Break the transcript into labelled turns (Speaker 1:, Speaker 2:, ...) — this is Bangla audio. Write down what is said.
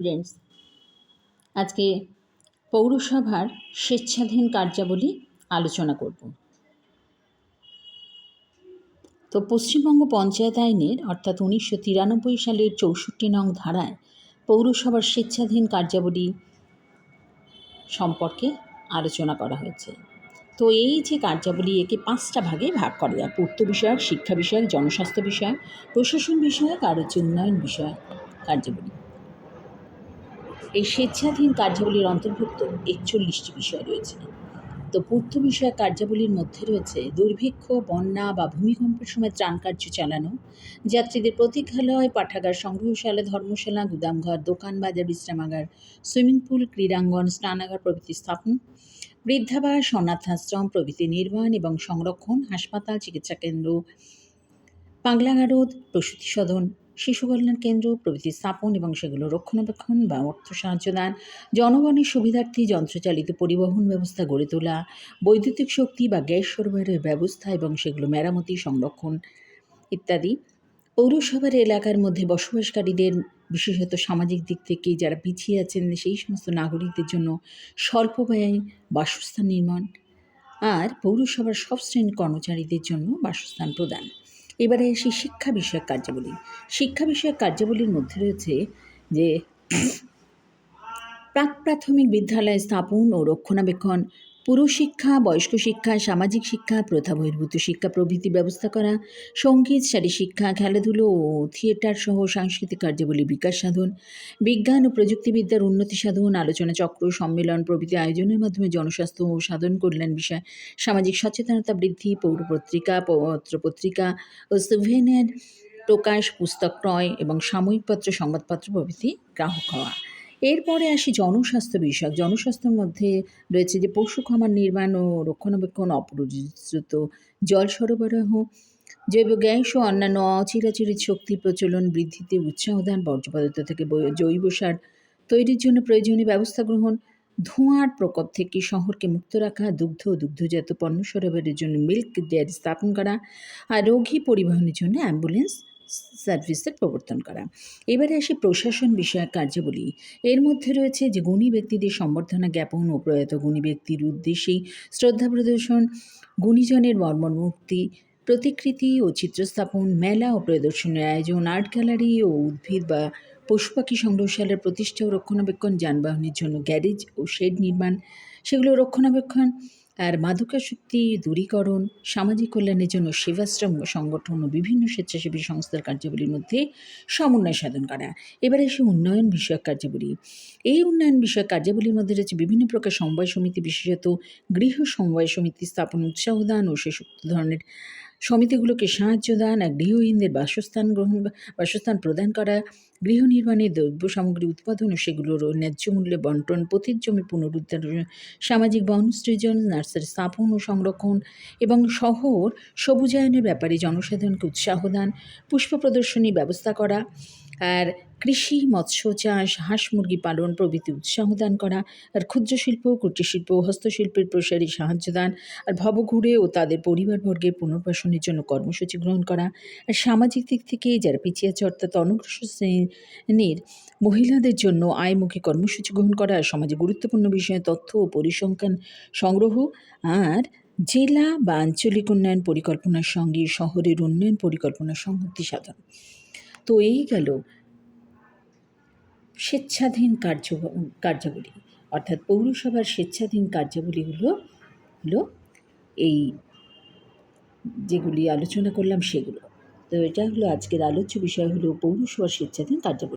Speaker 1: স্টুডেন্টস আজকে পৌরসভার স্বেচ্ছাধীন কার্যাবলী আলোচনা করব। তো পশ্চিমবঙ্গ পঞ্চায়েত আইনের অর্থাৎ উনিশশো তিরানব্বই সালের চৌষট্টি নং ধারায় পৌরসভার স্বেচ্ছাধীন কার্যাবলী সম্পর্কে আলোচনা করা হয়েছে। তো এই যে কার্যাবলী একে পাঁচটা ভাগে ভাগ করা যায়, পূর্ত বিষয়ক, শিক্ষা বিষয়ক, জনস্বাস্থ্য বিষয়ক, প্রশাসন বিষয়ক আর হচ্ছে উন্নয়ন বিষয়ক কার্যাবলী। এই স্বেচ্ছাধীন কার্যাবলীর অন্তর্ভুক্ত একচল্লিশটি বিষয় রয়েছে। তো পূর্ত বিষয়ক কার্যাবলীর মধ্যে রয়েছে দুর্ভিক্ষ, বন্যা বা ভূমিকম্পের সময় ত্রাণ কার্য চালানো, যাত্রীদের প্রতীক্ষালয়, পাঠাগার সংগ্রহশালা, ধর্মশালা, গুদামঘর, দোকান বাজার, বিশ্রামাগার, সুইমিং পুল, ক্রীড়াঙ্গন, স্নানাগার প্রভৃতি স্থাপন বৃদ্ধাবাস অনাথাশ্রম প্রভৃতি নির্মাণ এবং সংরক্ষণ, হাসপাতাল, চিকিৎসা কেন্দ্র, পাগলাগারদ, প্রসূতি সদন শিশু কল্যাণ কেন্দ্র, প্রভৃতি স্থাপন এবং সেগুলো রক্ষণাবেক্ষণ বা অর্থ সাহায্য দান, জনগণের সুবিধার্থে যন্ত্রচালিত পরিবহন ব্যবস্থা গড়ে তোলা, বৈদ্যুতিক শক্তি বা গ্যাস সরবরাহের ব্যবস্থা এবং সেগুলো মেরামতি, সংরক্ষণ ইত্যাদি। পৌরসভার এলাকার মধ্যে বসবাসকারীদের, বিশেষত সামাজিক দিক থেকে যারা পিছিয়ে আছেন, সেই সমস্ত নাগরিকদের জন্য স্বল্প ব্যয়ে, বাসস্থান নির্মাণ আর পৌরসভার সব শ্রেণির কর্মচারীদের জন্য বাসস্থান প্রদান। এবারে আসি শিক্ষা বিষয়ক কার্যাবলী। শিক্ষা বিষয়ক কার্যাবলীর মধ্যে রয়েছে যে প্রাক প্রাথমিক বিদ্যালয় স্থাপন ও রক্ষণাবেক্ষণ পুরো শিক্ষা, বয়স্ক শিক্ষা, সামাজিক শিক্ষা, প্রথা বহির্ভূত শিক্ষা, প্রভৃতি ব্যবস্থা করা, সংগীত শারী শিক্ষা, খেলাধুলো ও থিয়েটার সহ সাংস্কৃতিক কার্যাবলী বিকাশ সাধন, বিজ্ঞান ও প্রযুক্তিবিদ্যার উন্নতি সাধন, আলোচনা চক্র, সম্মেলন, প্রভৃতি আয়োজনের মাধ্যমে জনস্বাস্থ্য ও সাধন কল্যাণ বিষয়, সামাজিক সচেতনতা বৃদ্ধি, পৌর পত্রিকা পত্রপত্রিকা ও সুভেনের প্রকাশ, পুস্তক ক্রয় এবং সাময়িকপত্র সংবাদপত্র প্রভৃতি গ্রাহক হওয়া। এরপরে আসি জনস্বাস্থ্য বিষয়ক। জনস্বাস্থ্যের মধ্যে রয়েছে যে পশু খামার নির্মাণ ও রক্ষণাবেক্ষণ, অপরিচিত জল সরবরাহ, জৈব গ্যাস ও অন্যান্য অচিরাচিরিত শক্তি প্রচলন বৃদ্ধিতে উৎসাহ দান, বর্জ্য পদার্থ থেকে জৈব সার তৈরির জন্য প্রয়োজনীয় ব্যবস্থা গ্রহণ, ধোঁয়ার প্রকোপ থেকে শহরকে মুক্ত রাখা, দুগ্ধ ও দুগ্ধজাত পণ্য সরবরাহের জন্য মিল্ক ডেয়ারি স্থাপন করা আর রোগী পরিবহনের জন্য অ্যাম্বুলেন্স সার্ভিসের প্রবর্তন করা। এবারে আসি প্রশাসন বিষয়ক কার্যাবলী। এর মধ্যে রয়েছে যে, গুণী ব্যক্তিদের সম্বর্ধনা জ্ঞাপন ও প্রয়াত গুণী ব্যক্তির উদ্দেশ্যেই শ্রদ্ধা প্রদর্শন, গুণীজনের মর্মমূর্তি, প্রতিকৃতি ও চিত্রস্থাপন, মেলা ও প্রদর্শনের আয়োজন, আর্ট গ্যালারি ও উদ্ভিদ বা পশু পাখি সংগ্রহশালার প্রতিষ্ঠা ও রক্ষণাবেক্ষণ, যানবাহনের জন্য গ্যারেজ ও শেড নির্মাণ সেগুলো রক্ষণাবেক্ষণ আর মাদকাসক্তি, দূরীকরণ, সামাজিক কল্যাণের জন্য সেবাশ্রম, সংগঠন ও বিভিন্ন স্বেচ্ছাসেবী সংস্থার কার্যাবলীর মধ্যে সমন্বয় সাধন করা। এবারে সে উন্নয়ন বিষয়ক কার্যাবলী। এই উন্নয়ন বিষয়ক কার্যাবলীর মধ্যে রয়েছে বিভিন্ন প্রকার সমবায় সমিতি বিশেষত গৃহ সমবায় সমিতি স্থাপন, উৎসাহ দান ও সে ধরনের সমিতিগুলোকে সাহায্য দান আর গৃহহীনদের বাসস্থান গ্রহণ বাসস্থান প্রদান করা, গৃহ নির্মাণে দ্রব্য সামগ্রী উৎপাদন ও সেগুলোর ন্যায্য মূল্যে বন্টন পতির জমি পুনরুদ্ধার, সামাজিক বন সৃজন, নার্সারি স্থাপন ও সংরক্ষণ এবং শহর সবুজায়নের ব্যাপারে জনসাধারণকে উৎসাহ দান, পুষ্প প্রদর্শনী ব্যবস্থা করা আর কৃষি মৎস্য চাষ হাঁস মুরগি পালন, প্রভৃতি উৎসাহ দান করা, আর ক্ষুদ্র শিল্প কুটিরশিল্প হস্তশিল্পের প্রসারে সাহায্য দান, আর ভবঘুরে ও তাদের পরিবারবর্গের পুনর্বাসনের জন্য কর্মসূচি গ্রহণ করা, আর সামাজিক দিক থেকে যারা পিছিয়ে আছে, অর্থাৎ অনগ্রসর শ্রেণির মহিলাদের জন্য আয়মুখী কর্মসূচি গ্রহণ করা সমাজে গুরুত্বপূর্ণ বিষয়ে তথ্য ও পরিসংখ্যান সংগ্রহ, আর জেলা বা আঞ্চলিক উন্নয়ন পরিকল্পনার সঙ্গে শহরের উন্নয়ন পরিকল্পনার সংহতি সাধন। তো এই গেল স্বেচ্ছাধীন কার্য, কার্যাবলী। অর্থাৎ পৌরসভার স্বেচ্ছাধীন কার্যাবলী হল, হলো এই যেগুলি আলোচনা করলাম সেগুলো। তো এটা হলো আজকের আলোচ্য বিষয় হলো পৌরসভার স্বেচ্ছাধীন কার্যাবলী।